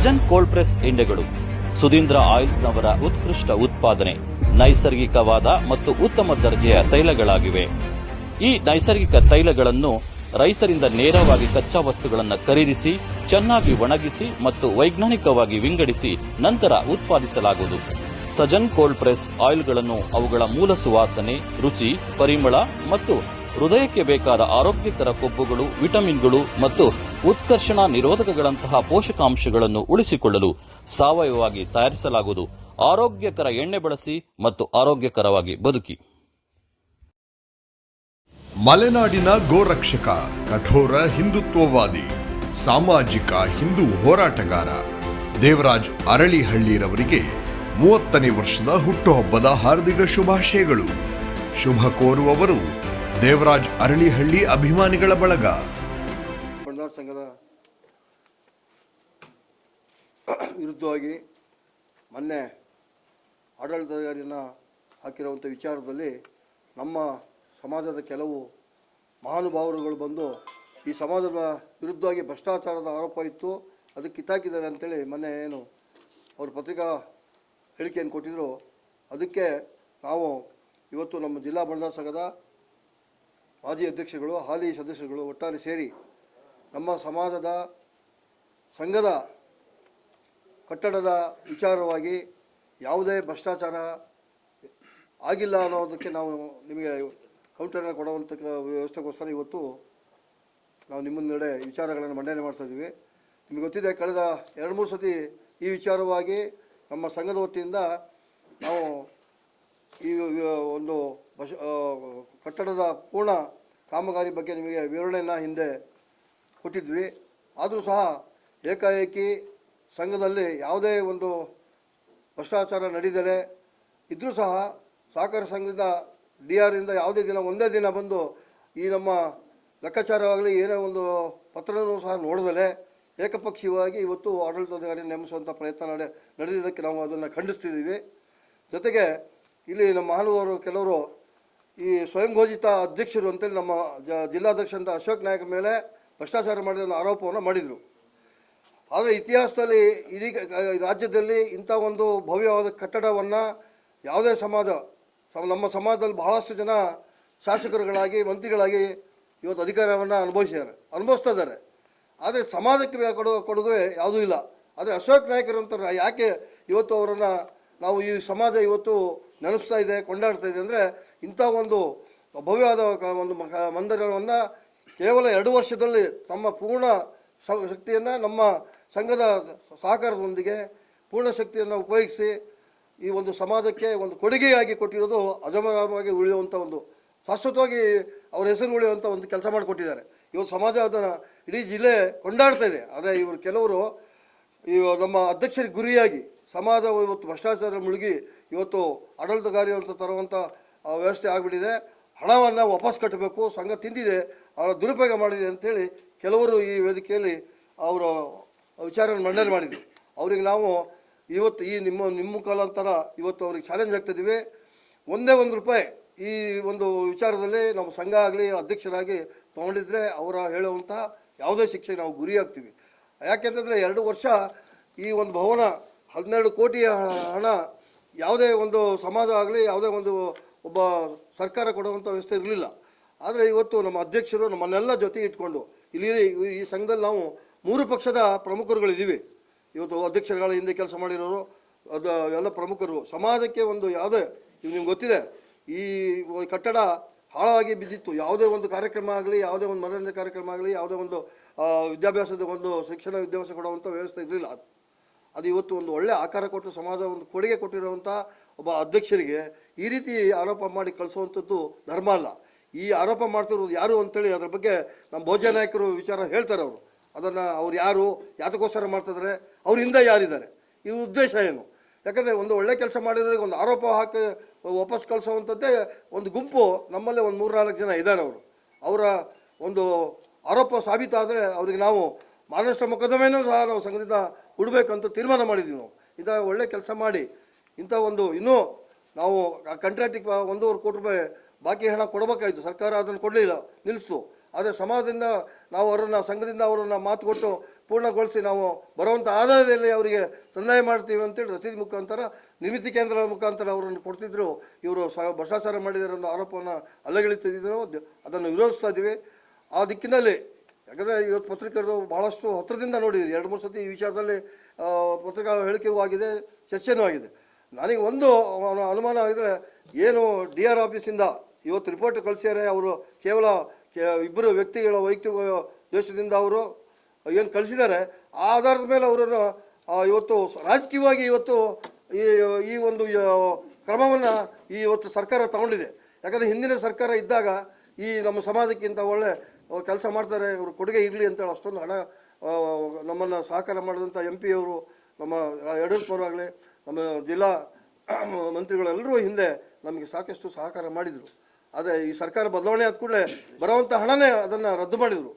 Sajan cold press ಎಣ್ಣೆಗಳು ಸುಧೀಂದ್ರ ಆಯಿಲ್ಸ್ನವರ ಉತ್ಕೃಷ್ಟ ಉತ್ಪಾದನೆ, ನೈಸರ್ಗಿಕವಾದ ಮತ್ತು ಉತ್ತಮ ದರ್ಜೆಯ ತೈಲಗಳಾಗಿವೆ. ಈ ನೈಸರ್ಗಿಕ ತೈಲಗಳನ್ನು ರೈತರಿಂದ ನೇರವಾಗಿ ಕಚ್ಚಾ ವಸ್ತುಗಳನ್ನು ಖರೀದಿಸಿ, ಚೆನ್ನಾಗಿ ಒಣಗಿಸಿ ಮತ್ತು ವೈಜ್ಞಾನಿಕವಾಗಿ ವಿಂಗಡಿಸಿ ನಂತರ ಉತ್ಪಾದಿಸಲಾಗುವುದು. ಸಜನ್ ಕೋಲ್ಡ್ ಪ್ರೆಸ್ ಆಯಿಲ್ಗಳನ್ನು ಅವುಗಳ ಮೂಲ ಸುವಾಸನೆ, ರುಚಿ, ಪರಿಮಳ ಮತ್ತು ಹೃದಯಕ್ಕೆ ಬೇಕಾದ ಆರೋಗ್ಯಕರ ಕೊಬ್ಬುಗಳು, ವಿಟಮಿನ್ಗಳು ಮತ್ತು ಉತ್ಕರ್ಷಣ ನಿರೋಧಕಗಳಂತಹ ಪೋಷಕಾಂಶಗಳನ್ನು ಉಳಿಸಿಕೊಳ್ಳಲು ಸಾವಯವವಾಗಿ ತಯಾರಿಸಲಾಗುವುದು. ಆರೋಗ್ಯಕರ ಎಣ್ಣೆ ಬಳಸಿ ಮತ್ತು ಆರೋಗ್ಯಕರವಾಗಿ ಬದುಕಿ. ಮಲೆನಾಡಿನ ಗೋರಕ್ಷಕ, ಕಠೋರ ಹಿಂದುತ್ವವಾದಿ, ಸಾಮಾಜಿಕ ಹಿಂದೂ ಹೋರಾಟಗಾರ ದೇವರಾಜ್ ಅರಳಿಹಳ್ಳಿರವರಿಗೆ ಮೂವತ್ತನೇ ವರ್ಷದ ಹುಟ್ಟುಹಬ್ಬದ ಹಾರ್ದಿಕ ಶುಭಾಶಯಗಳು. ಶುಭ ಕೋರುವವರು ದೇವರಾಜ್ ಅರಳಿಹಳ್ಳಿ ಅಭಿಮಾನಿಗಳ ಬಳಗ. ಬಂಡಾರ ಸಂಘದ ವಿರುದ್ಧವಾಗಿ ಮೊನ್ನೆ ಆಡಳಿತಾಧಿಕಾರಿಯನ್ನು ಹಾಕಿರುವಂಥ ವಿಚಾರದಲ್ಲಿ ನಮ್ಮ ಸಮಾಜದ ಕೆಲವು ಮಹಾನುಭಾವರುಗಳು ಬಂದು ಈ ಸಮಾಜದ ವಿರುದ್ಧವಾಗಿ ಭ್ರಷ್ಟಾಚಾರದ ಆರೋಪ ಇತ್ತು, ಅದಕ್ಕೆ ಕಿತ್ತಾಕಿದ್ದಾರೆ ಅಂತೇಳಿ ಮೊನ್ನೆ ಏನು ಅವರು ಪತ್ರಿಕಾ ಹೇಳಿಕೆಯನ್ನು ಕೊಟ್ಟಿದ್ದರು ಅದಕ್ಕೆ ನಾವು ಇವತ್ತು ನಮ್ಮ ಜಿಲ್ಲಾ ಬಂಡಾರ ಸಂಘದ ಮಾಜಿ ಅಧ್ಯಕ್ಷಗಳು ಹಾಲಿ ಸದಸ್ಯರುಗಳು ಒಟ್ಟಾರೆ ಸೇರಿ ನಮ್ಮ ಸಮಾಜದ, ಸಂಘದ ಕಟ್ಟಡದ ವಿಚಾರವಾಗಿ ಯಾವುದೇ ಭ್ರಷ್ಟಾಚಾರ ಆಗಿಲ್ಲ ಅನ್ನೋದಕ್ಕೆ ನಾವು ನಿಮಗೆ ಕೌಂಟರನ್ನು ಕೊಡುವಂಥ ವ್ಯವಸ್ಥೆಗೋಸ್ಕರ ಇವತ್ತು ನಾವು ನಿಮ್ಮ ನಡೆ ವಿಚಾರಗಳನ್ನು ಮಂಡನೆ ಮಾಡ್ತಾ ಇದ್ದೀವಿ. ನಿಮಗೆ ಗೊತ್ತಿದೆ, ಕಳೆದ ಎರಡು ಮೂರು ಸತಿ ಈ ವಿಚಾರವಾಗಿ ನಮ್ಮ ಸಂಘದ ವತಿಯಿಂದ ನಾವು ಈ ಒಂದು ಕಟ್ಟಡದ ಪೂರ್ಣ ಕಾಮಗಾರಿ ಬಗ್ಗೆ ನಿಮಗೆ ವಿವರಣೆಯನ್ನು ಹಿಂದೆ ಕೊಟ್ಟಿದ್ವಿ. ಆದರೂ ಸಹ ಏಕಾಏಕಿ ಸಂಘದಲ್ಲಿ ಯಾವುದೇ ಒಂದು ಭ್ರಷ್ಟಾಚಾರ ನಡೀದರೆ ಇದ್ದರೂ ಸಹ ಸಹಕಾರ ಸಂಘದಿಂದ ಡಿ ಇಂದ ಯಾವುದೇ ದಿನ ಒಂದೇ ದಿನ ಬಂದು ಈ ನಮ್ಮ ಲೆಕ್ಕಾಚಾರವಾಗಲಿ ಏನೇ ಒಂದು ಪತ್ರನೂ ಸಹ ನೋಡದಲೆ ಏಕಪಕ್ಷೀಯವಾಗಿ ಇವತ್ತು ಆಡಳಿತಾಧಿಕಾರಿ ನೇಮಿಸುವಂಥ ಪ್ರಯತ್ನ ನಡೆ, ನಡೆದಿದ್ದಕ್ಕೆ ನಾವು ಅದನ್ನು ಖಂಡಿಸ್ತಿದ್ದೀವಿ. ಜೊತೆಗೆ ಇಲ್ಲಿ ನಮ್ಮ ಮಹಾನುಭಾವರು ಕೆಲವರು ಈ ಸ್ವಯಂ ಘೋಷಿತ ಅಧ್ಯಕ್ಷರು ಅಂತೇಳಿ ನಮ್ಮ ಜ, ಜಿಲ್ಲಾಧ್ಯಕ್ಷ ಅಂತ ಅಶೋಕ್ ನಾಯಕ್ ಮೇಲೆ ಭ್ರಷ್ಟಾಚಾರ ಮಾಡಿದ ಆರೋಪವನ್ನು ಮಾಡಿದರು. ಆದರೆ ಇತಿಹಾಸದಲ್ಲಿ ಇಡೀ ರಾಜ್ಯದಲ್ಲಿ ಇಂಥ ಒಂದು ಭವ್ಯವಾದ ಕಟ್ಟಡವನ್ನು ಯಾವುದೇ ಸಮಾಜ ನಮ್ಮ ಸಮಾಜದಲ್ಲಿ ಬಹಳಷ್ಟು ಜನ ಶಾಸಕರುಗಳಾಗಿ, ಮಂತ್ರಿಗಳಾಗಿ ಇವತ್ತು ಅಧಿಕಾರವನ್ನು ಅನುಭವಿಸಿದ್ದಾರೆ, ಅನುಭವಿಸ್ತಾ ಇದ್ದಾರೆ. ಆದರೆ ಸಮಾಜಕ್ಕೆ ಕೊಡುವ ಕೊಡುಗೆ ಯಾವುದೂ ಇಲ್ಲ. ಆದರೆ ಅಶೋಕ್ ನಾಯಕರು ಅಂತ ಯಾಕೆ ಇವತ್ತು ಅವರನ್ನು ನಾವು ಈ ಸಮಾಜ ಇವತ್ತು ನೆನಪಿಸ್ತಾ ಇದೆ, ಕೊಂಡಾಡ್ತಾ ಇದೆ ಅಂದರೆ ಇಂಥ ಒಂದು ಭವ್ಯವಾದ ಒಂದು ಮಂದಿರವನ್ನು ಕೇವಲ ಎರಡು ವರ್ಷದಲ್ಲಿ ತಮ್ಮ ಪೂರ್ಣ ಶಕ್ತಿಯನ್ನು ನಮ್ಮ ಸಂಘದ ಸಹಕಾರದೊಂದಿಗೆ ಪೂರ್ಣ ಶಕ್ತಿಯನ್ನು ಉಪಯೋಗಿಸಿ ಈ ಒಂದು ಸಮಾಜಕ್ಕೆ ಒಂದು ಕೊಡುಗೆಯಾಗಿ ಕೊಟ್ಟಿರೋದು ಅಜಮರಾಮವಾಗಿ ಉಳಿಯುವಂಥ ಒಂದು, ಶಾಶ್ವತವಾಗಿ ಅವರ ಹೆಸರು ಉಳಿಯುವಂಥ ಒಂದು ಕೆಲಸ ಮಾಡಿಕೊಟ್ಟಿದ್ದಾರೆ. ಇವತ್ತು ಸಮಾಜ ಅದನ್ನು ಇಡೀ ಜಿಲ್ಲೆ ಕೊಂಡಾಡ್ತಾ ಇದೆ. ಆದರೆ ಇವರು ಕೆಲವರು ಈ ನಮ್ಮ ಅಧ್ಯಕ್ಷರಿಗೆ ಗುರಿಯಾಗಿ ಸಮಾಜ ಇವತ್ತು ಭ್ರಷ್ಟಾಚಾರ ಮುಳುಗಿ ಇವತ್ತು ಆಡಳಿತಗಾರಿ ಅಂತ ತರುವಂಥ ವ್ಯವಸ್ಥೆ ಆಗಿಬಿಟ್ಟಿದೆ. ಹಣವನ್ನು ವಾಪಸ್ ಕಟ್ಟಬೇಕು, ಸಂಘ ತಿಂದಿದೆ ಅವರ ದುರುಪಯೋಗ ಮಾಡಿದೆ ಅಂತೇಳಿ ಕೆಲವರು ಈ ವೇದಿಕೆಯಲ್ಲಿ ಅವರು ವಿಚಾರವನ್ನು ಮಂಡನೆ ಮಾಡಿದರು. ಅವರಿಗೆ ನಾವು ಇವತ್ತು ಈ ನಿಮ್ಮ ನಿಮ್ಮ ಮುಖಾಂತರ ಇವತ್ತು ಅವ್ರಿಗೆ ಚಾಲೆಂಜ್ ಆಗ್ತಿದ್ದೀವಿ ಒಂದೇ ಒಂದು ರೂಪಾಯಿ ಈ ಒಂದು ವಿಚಾರದಲ್ಲಿ ನಮ್ಮ ಸಂಘ ಆಗಲಿ, ಅಧ್ಯಕ್ಷರಾಗಿ ತೊಗೊಂಡಿದ್ರೆ ಅವರ ಹೇಳುವಂಥ ಯಾವುದೇ ಶಿಕ್ಷೆ ನಾವು ಗುರಿ ಆಗ್ತೀವಿ. ಯಾಕೆಂತಂದರೆ ಎರಡು ವರ್ಷ ಈ ಒಂದು ಭವನ ಹನ್ನೆರಡು ಕೋಟಿ ಹಣ ಯಾವುದೇ ಒಂದು ಸಮಾಜ ಆಗಲಿ, ಯಾವುದೇ ಒಂದು ಒಬ್ಬ ಸರ್ಕಾರ ಕೊಡುವಂಥ ವ್ಯವಸ್ಥೆ ಇರಲಿಲ್ಲ. ಆದರೆ ಇವತ್ತು ನಮ್ಮ ಅಧ್ಯಕ್ಷರು ನಮ್ಮನ್ನೆಲ್ಲ ಜೊತೆಗೆ ಇಟ್ಕೊಂಡು, ಇಲ್ಲಿ ಈ- ಈ ಸಂಘದಲ್ಲಿ ನಾವು ಮೂರು ಪಕ್ಷದ ಪ್ರಮುಖರುಗಳಿದ್ದೀವಿ. ಇವತ್ತು ಅಧ್ಯಕ್ಷರುಗಳ ಹಿಂದೆ ಕೆಲಸ ಮಾಡಿರೋರು, ಅದು ಎಲ್ಲ ಪ್ರಮುಖರು. ಸಮಾಜಕ್ಕೆ ಒಂದು ಯಾವುದೇ, ಇವು ನಿಮ್ಗೆ ಗೊತ್ತಿದೆ, ಈ ಕಟ್ಟಡ ಹಾಳಾಗಿ ಬಿದ್ದಿತ್ತು. ಯಾವುದೇ ಒಂದು ಕಾರ್ಯಕ್ರಮ ಆಗಲಿ, ಯಾವುದೇ ಒಂದು ಮನೋರಂಜನೆ ಕಾರ್ಯಕ್ರಮ ಆಗಲಿ, ಯಾವುದೇ ಒಂದು ವಿದ್ಯಾಭ್ಯಾಸದ ಒಂದು ಶಿಕ್ಷಣ ವಿದ್ಯಾಭ್ಯಾಸ ಕೊಡುವಂಥ ವ್ಯವಸ್ಥೆ ಇರಲಿಲ್ಲ. ಅದು ಇವತ್ತು ಒಂದು ಒಳ್ಳೆ ಆಕಾರ ಕೊಟ್ಟು ಸಮಾಜ ಒಂದು ಕೊಡುಗೆ ಕೊಟ್ಟಿರುವಂಥ ಒಬ್ಬ ಅಧ್ಯಕ್ಷರಿಗೆ ಈ ರೀತಿ ಆರೋಪ ಮಾಡಿ ಕಳಿಸುವಂಥದ್ದು ಧರ್ಮ ಅಲ್ಲ. ಈ ಆರೋಪ ಮಾಡ್ತಿರೋದು ಯಾರು ಅಂತೇಳಿ ಅದ್ರ ಬಗ್ಗೆ ನಮ್ಮ ಭೋಜ ನಾಯಕರು ವಿಚಾರ ಹೇಳ್ತಾರೆ ಅವರು. ಅದನ್ನು ಅವ್ರು ಯಾರು, ಯಾತಕ್ಕೋಸ್ಕರ ಮಾಡ್ತಿದ್ದಾರೆ ಅವ್ರ ಹಿಂದೆ ಯಾರಿದ್ದಾರೆ? ಈ ಉದ್ದೇಶ ಏನು? ಯಾಕಂದರೆ ಒಂದು ಒಳ್ಳೆ ಕೆಲಸ ಮಾಡಿರೋರಿಗೆ ಒಂದು ಆರೋಪ ಹಾಕಿ ವಾಪಸ್ ಕಳಿಸೋವಂಥದ್ದೇ ಒಂದು ಗುಂಪು ನಮ್ಮಲ್ಲೇ ಒಂದು ಮೂರು ನಾಲ್ಕು ಜನ ಇದ್ದಾರೆ ಅವರು. ಅವರ ಒಂದು ಆರೋಪ ಸಾಬೀತಾದರೆ ಅವ್ರಿಗೆ ನಾವು ಮಾನಷ್ಟ ಮೊಕದ್ದಮೆನೂ ಸಹ ನಾವು ಸಂಘದಿಂದ ಉಡಬೇಕಂತ ತೀರ್ಮಾನ ಮಾಡಿದ್ದೀವಿ ನಾವು. ಇಂಥ ಒಳ್ಳೆ ಕೆಲಸ ಮಾಡಿ, ಇಂಥ ಒಂದು ಇನ್ನೂ ನಾವು ಆ ಕಾಂಟ್ರಾಕ್ಟಿಗೆ ಒಂದೂವರೆ ಕೋಟಿ ರೂಪಾಯಿ ಬಾಕಿ ಹಣ ಕೊಡಬೇಕಾಯಿತು. ಸರ್ಕಾರ ಅದನ್ನು ಕೊಡಲಿಲ್ಲ, ನಿಲ್ಲಿಸ್ತು. ಆದರೆ ಸಮಾಜದಿಂದ ನಾವು ಅವರನ್ನು, ಸಂಘದಿಂದ ಅವರನ್ನು ಮಾತು ಕೊಟ್ಟು ಪೂರ್ಣಗೊಳಿಸಿ ನಾವು ಬರುವಂಥ ಆದಾಯದಲ್ಲಿ ಅವರಿಗೆ ಸಂದಾಯ ಮಾಡ್ತೀವಿ ಅಂತೇಳಿ ರಸೀದಿ ಮುಖಾಂತರ, ನಿರ್ಮಿತಿ ಕೇಂದ್ರದ ಮುಖಾಂತರ ಅವರನ್ನು ಕೊಡ್ತಿದ್ರು. ಇವರು ಭ್ರಷ್ಟಾಚಾರ ಮಾಡಿದಾರೆ ಅನ್ನೋ ಆರೋಪವನ್ನು ಅಲ್ಲಗಳಿತಿದ್ರು ಅದನ್ನು ವಿರೋಧಿಸ್ತಾ ಇದ್ದೀವಿ. ಆ ದಿಕ್ಕಿನಲ್ಲಿ ಯಾಕಂದರೆ ಇವತ್ತು ಪತ್ರಿಕರು ಭಾಳಷ್ಟು ಹತ್ತಿರದಿಂದ ನೋಡಿ ಎರಡು, ಮೂರು ಸತಿ ಈ ವಿಚಾರದಲ್ಲಿ ಪತ್ರಿಕಾ ಹೇಳಿಕೆಯೂ ಆಗಿದೆ, ಚರ್ಚೆನೂ ಆಗಿದೆ. ನನಗೆ ಒಂದು ಅನು- ಅನುಮಾನ ಆಗಿದ್ರೆ ಏನು ಡಿ ಆರ್ ಆಫೀಸಿಂದ ಇವತ್ತು ರಿಪೋರ್ಟ್ ಕಳಿಸ್ಯಾರೆ ಅವರು ಕೇವಲ ಇಬ್ಬರು ವ್ಯಕ್ತಿಗಳ ವೈಯಕ್ತಿಕ ದೇಶದಿಂದ ಅವರು ಏನು ಕಳಿಸಿದ್ದಾರೆ, ಆ ಆಧಾರದ ಮೇಲೆ ಅವರನ್ನು ಇವತ್ತು ರಾಜಕೀಯವಾಗಿ ಇವತ್ತು ಈ ಈ ಒಂದು ಕ್ರಮವನ್ನು ಈ ಇವತ್ತು ಸರ್ಕಾರ ತಗೊಂಡಿದೆ. ಯಾಕಂದರೆ ಹಿಂದಿನ ಸರ್ಕಾರ ಇದ್ದಾಗ ಈ ನಮ್ಮ ಸಮಾಜಕ್ಕಿಂತ ಒಳ್ಳೆ ಕೆಲಸ ಮಾಡ್ತಾರೆ, ಇವರು ಕೊಡುಗೆ ಇರಲಿ ಅಂತೇಳಿ ಅಷ್ಟೊಂದು ಹಣ ನಮ್ಮನ್ನು ಸಹಕಾರ ಮಾಡಿದಂಥ ಎಂ ಪಿ ಅವರು, ನಮ್ಮ ಯಡಿಯೂರಪ್ಪನವರಾಗಲಿ ನಮ್ಮ ಜಿಲ್ಲಾ, ಮಂತ್ರಿಗಳೆಲ್ಲರೂ ಹಿಂದೆ ನಮಗೆ ಸಾಕಷ್ಟು ಸಹಕಾರ ಮಾಡಿದರು. ಆದರೆ ಈ ಸರ್ಕಾರ ಬದಲಾವಣೆ ಆದ ಕೂಡಲೇ ಬರುವಂಥ ಹಣನೇ ಅದನ್ನು ರದ್ದು ಮಾಡಿದರು.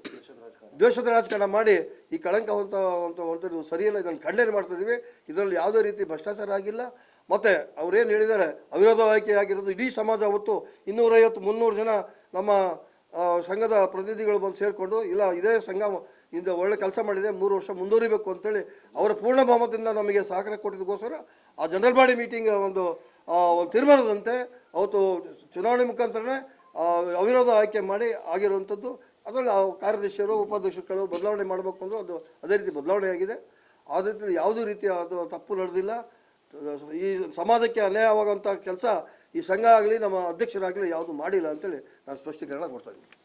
ದ್ವೇಷದ ರಾಜಕಾರಣ ಮಾಡಿ ಈ ಕಳಂಕ ಅಂತ ಹೊಂಟಿದ್ದು ಸರಿಯಲ್ಲ, ಇದನ್ನು ಖಂಡನೆ ಮಾಡ್ತಾ ಇದ್ದೀವಿ ಇದರಲ್ಲಿ ಯಾವುದೇ ರೀತಿ ಭ್ರಷ್ಟಾಚಾರ ಆಗಿಲ್ಲ. ಮತ್ತು ಅವರೇನು ಹೇಳಿದ್ದಾರೆ ಅವಿರೋಧ ಆಯ್ಕೆ ಆಗಿರೋದು ಇಡೀ ಸಮಾಜ ಅವತ್ತು ಇನ್ನೂರೈವತ್ತು, ಮುನ್ನೂರು ಜನ ನಮ್ಮ ಸಂಘದ ಪ್ರತಿನಿಧಿಗಳು ಬಂದು ಸೇರಿಕೊಂಡು, ಇಲ್ಲ, ಇದೇ ಸಂಘ ಇಂದ ಒಳ್ಳೆ ಕೆಲಸ ಮಾಡಿದೆ, ಮೂರು ವರ್ಷ ಮುಂದುವರಿಬೇಕು ಅಂತೇಳಿ ಅವರ ಪೂರ್ಣ ಬಹುಮತದಿಂದ ನಮಗೆ ಸಹಕಾರ ಕೊಟ್ಟಿದ್ದಕ್ಕೋಸ್ಕರ ಆ ಜನರಲ್ ಬಾಡಿ ಮೀಟಿಂಗ್ ಒಂದು ಒಂದು ತೀರ್ಮಾನದಂತೆ ಅವತ್ತು ಚುನಾವಣೆ ಮುಖಾಂತರನೇ ಅವಿರೋಧ ಆಯ್ಕೆ ಮಾಡಿ ಆಗಿರುವಂಥದ್ದು ಅದರಲ್ಲಿ ಆ ಕಾರ್ಯದರ್ಶಿಯರು, ಉಪಾಧ್ಯಕ್ಷರುಗಳು ಬದಲಾವಣೆ ಮಾಡಬೇಕು ಅಂದರೂ ಅದು ಅದೇ ರೀತಿ ಬದಲಾವಣೆ ಆಗಿದೆ. ಆ ರೀತಿ ಯಾವುದೇ ರೀತಿಯ ಅದು ತಪ್ಪು ನಡೆದಿಲ್ಲ. ಈ ಸಮಾಜಕ್ಕೆ ಅನ್ಯಾಯವಾಗುವಂಥ ಕೆಲಸ ಈ ಸಂಘ ಆಗಲಿ, ನಮ್ಮ ಅಧ್ಯಕ್ಷರಾಗಲಿ ಯಾವುದು ಮಾಡಿಲ್ಲ ಅಂತೇಳಿ ನಾನು ಸ್ಪಷ್ಟೀಕರಣ ಕೊಡ್ತಾ ಇದ್ದೀನಿ.